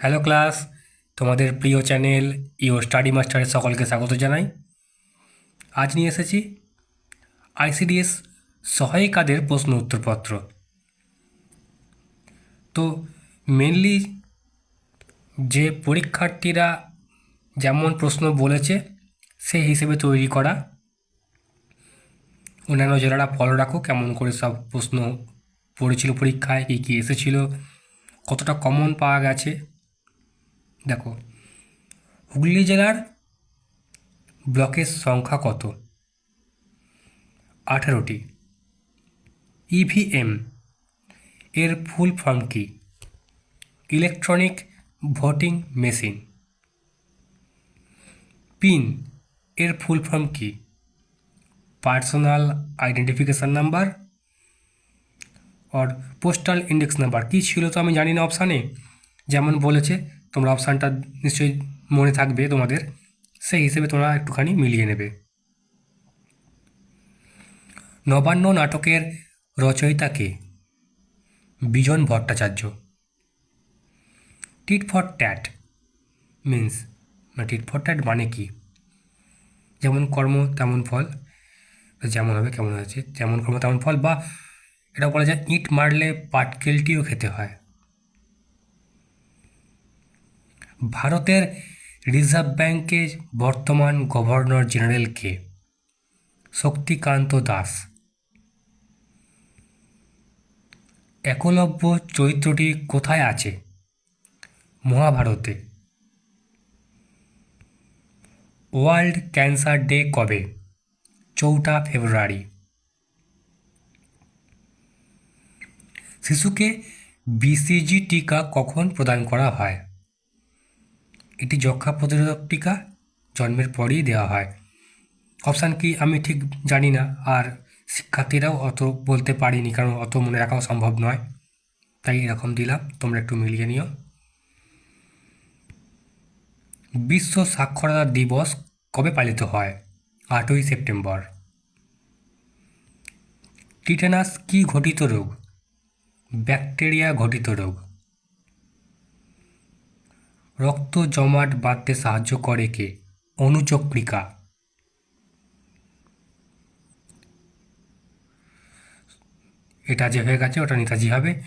Hello class, তোমাদের প্রিয় channel ইও স্টাডি মাস্টারের সকলকে স্বাগত জানাই। আজ নিয়ে এসেছি আইসিডিএস সহায়িকাদের প্রশ্ন উত্তরপত্র। তো মেনলি যে পরীক্ষার্থীরা যেমন প্রশ্ন বলেছে, সেই হিসেবে তৈরি করা। অন্যান্য জেলারা ফলো রাখো, কেমন করে সব প্রশ্ন পড়েছিল পরীক্ষায়, কী কী এসেছিল, কতটা কমন পাওয়া গেছে। দেখো, হুগলি জেলার ব্লকের সংখ্যা কত? আঠারোটি। ইভিএম এর ফুল ফর্ম কি? ইলেকট্রনিক ভোটিং মেশিন পিন এর ফুল ফর্ম কি? Personal identification number or postal index number কী ছিল তো আমি জানি না অপশানে যেমন বলেছে তোমরা অপশানটা নিশ্চয়ই মনে থাকবে তোমাদের। সেই হিসেবে তোমরা একটুখানি মিলিয়ে নেবে। নবান্ন নাটকের রচয়িতা কে? Bijon Bhattacharya. Tit for tat means tit for tat মানে কি? যেমন কর্ম, তেমন ফল। যেমন হবে, কেমন হয়েছে, যেমন কর্ম, তেমন ফল বা এটা বলা যায়, ইট মারলে পাটকেলটিও খেতে হয়। ভারতের রিজার্ভ ব্যাংকের বর্তমান গভর্নর জেনারেল কে শক্তিকান্ত দাস। একলব্য চরিত্রটি কোথায় আছে? মহাভারতে। ওয়ার্ল্ড ক্যান্সার ডে কবে? চৌঠা ফেব্রুয়ারি। শিশুকে বিসিজি টিকা কখন প্রদান করা হয়? এটি যক্ষা প্রতিরোধক টিকা জন্মের পরেই দেওয়া হয়। অপশান কি আমি ঠিক জানি না, আর শিক্ষার্থীরাও অত বলতে পারিনি, কারণ অত মনে রাখাও সম্ভব নয়। তাই এরকম দিলাম, তোমরা একটু মিলিয়ে নিও। বিশ্ব সাক্ষরতা দিবস কবে পালিত হয়? আটই সেপ্টেম্বর। টিটেনাস কি ঘটিত রোগ? ব্যাকটেরিয়া ঘটিত রোগ। রক্ত জমাট বাঁধতে সাহায্য করে কে? অনুচক্রিকা। এটা যে হয়ে গেছে, ওটা নেতাজি হবে।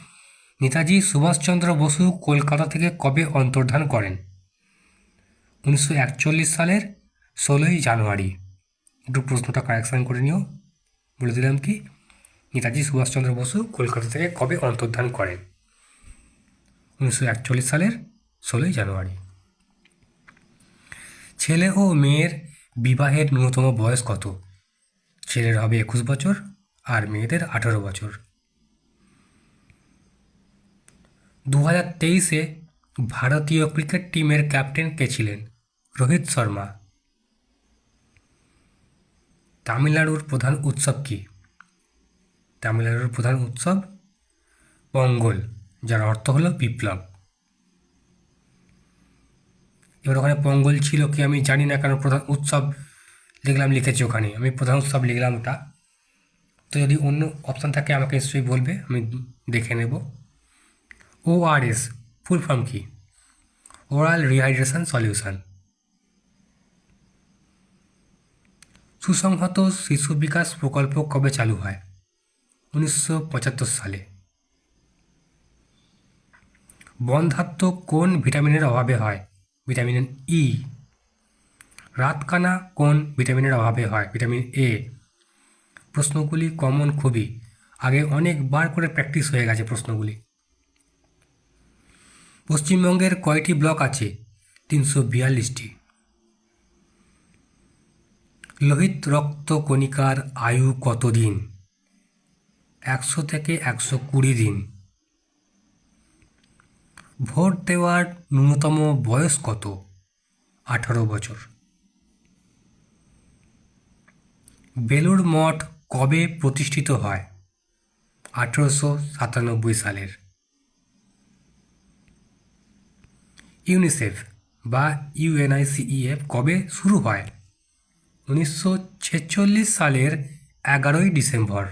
নেতাজি সুভাষচন্দ্র বসু কলকাতা থেকে কবে অন্তর্ধান করেন? উনিশশো একচল্লিশ সালের ষোলোই জানুয়ারি। একটু প্রশ্নটা কারেকশান করে নিও। বলে দিলাম কি, নেতাজি সুভাষচন্দ্র বসু কলকাতা থেকে কবে অন্তর্ধান করেন? উনিশশো একচল্লিশ সালের ষোলোই জানুয়ারি। ছেলে ও মেয়ের বিবাহের ন্যূনতম বয়স কত? ছেলের হবে একুশ বছর আর মেয়েদের আঠারো বছর। দু হাজার তেইশে ভারতীয় ক্রিকেট টিমের ক্যাপ্টেন কে ছিলেন? রোহিত শর্মা। তামিলনাড়ুর প্রধান উৎসব কী? তামিলনাড়ুর প্রধান উৎসব পঙ্গল, যার অর্থ হলো বিপ্লব। এবার ওখানে পঙ্গল ছিল কি আমি জানি না কারণ প্রধান উৎসব লিখলাম, লিখেছি ওখানে। আমি প্রধান উৎসব লিখলাম ওটা। তো যদি অন্য অপশান থাকে আমাকে নিশ্চয়ই বলবে, আমি দেখে নেব। O R S full form কি? ওরাল রিহাইড্রেশন সলিউশন সুসংহত শিশু বিকাশ প্রকল্প কবে চালু হয়? উনিশশো পঁচাত্তর সালে। বন্ধাত্ম কোন ভিটামিনের অভাবে হয়? Vitamin E. রাতকানা কোন ভিটামিনের অভাবে হয়? Vitamin A. প্রশ্নগুলি কমন খুবই। আগে অনেকবার করে প্র্যাকটিস হয়ে গেছে প্রশ্নগুলি। পশ্চিমবঙ্গের কয়টি ব্লক আছে? তিনশো বিয়াল্লিশটি। লোহিত রক্ত কণিকার আয়ু কতদিন? একশো থেকে একশো কুড়ি দিন। ভোট দেওয়ার ন্যূনতম বয়স কত? আঠারো বছর। বেলুড় মঠ কবে প্রতিষ্ঠিত হয়? আঠেরোশো সাতানব্বই সালের। ইউনিসেফ বা ইউএনআইসিইএফ কবে শুরু হয়? উনিশশো ছেচল্লিশ সালের এগারোই ডিসেম্বর।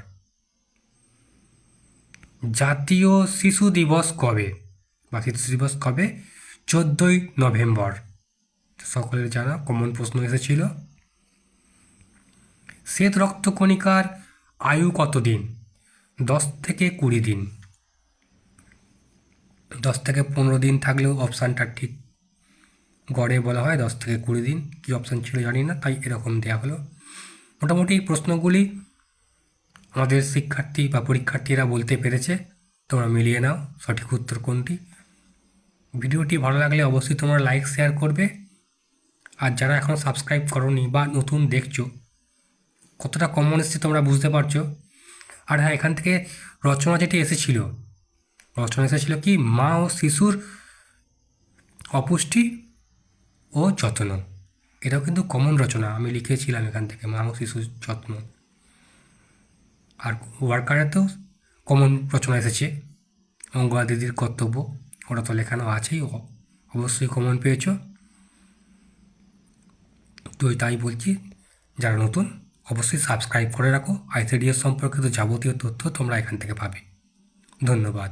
জাতীয় শিশু দিবস কবে? বা শিশু দিবস কবে? চোদ্দোই নভেম্বর। সকলের জানা কমন প্রশ্ন এসেছিল। শ্বেত রক্তকণিকার আয়ু কতদিন দশ থেকে কুড়ি দিন। দশ থেকে পনেরো দিন থাকলেও অপশানটা ঠিক গড়ে বলা হয় দশ থেকে কুড়ি দিন। কী অপশান ছিল জানি না, তাই এরকম দেওয়া হলো। মোটামুটি প্রশ্নগুলি আমাদের শিক্ষার্থী বা পরীক্ষার্থীরা বলতে পেরেছে। তোমরা মিলিয়ে নাও, সঠিক উত্তর কোনটি? ভিডিওটি ভালো লাগলে অবশ্যই তোমরা লাইক শেয়ার করবে। আর যারা এখন সাবস্ক্রাইব করনি বা নতুন দেখছ, কতটা কমন এসছে তোমরা বুঝতে পারছ। আর হ্যাঁ এখান থেকে রচনা যেটি এসেছিল, রচনা এসেছিল কি? মা ও শিশুর অপুষ্টি ও যত্ন। এটাও কিন্তু কমন রচনা, আমি লিখেছিলাম এখান থেকে, মা ও শিশুর যত্ন। আর ওয়ার্কারেতেও কমন রচনা এসেছে অঙ্গা দিদির কর্তব্য। ওটা তো লেখানো আছেই অবশ্যই কমন পেয়েছ। তো তাই বলছি, যারা নতুন, অবশ্যই সাবস্ক্রাইব করে রাখো। আইসিডিএস সম্পর্কিত যাবতীয় তথ্য তোমরা এখান থেকে পাবে। ধন্যবাদ।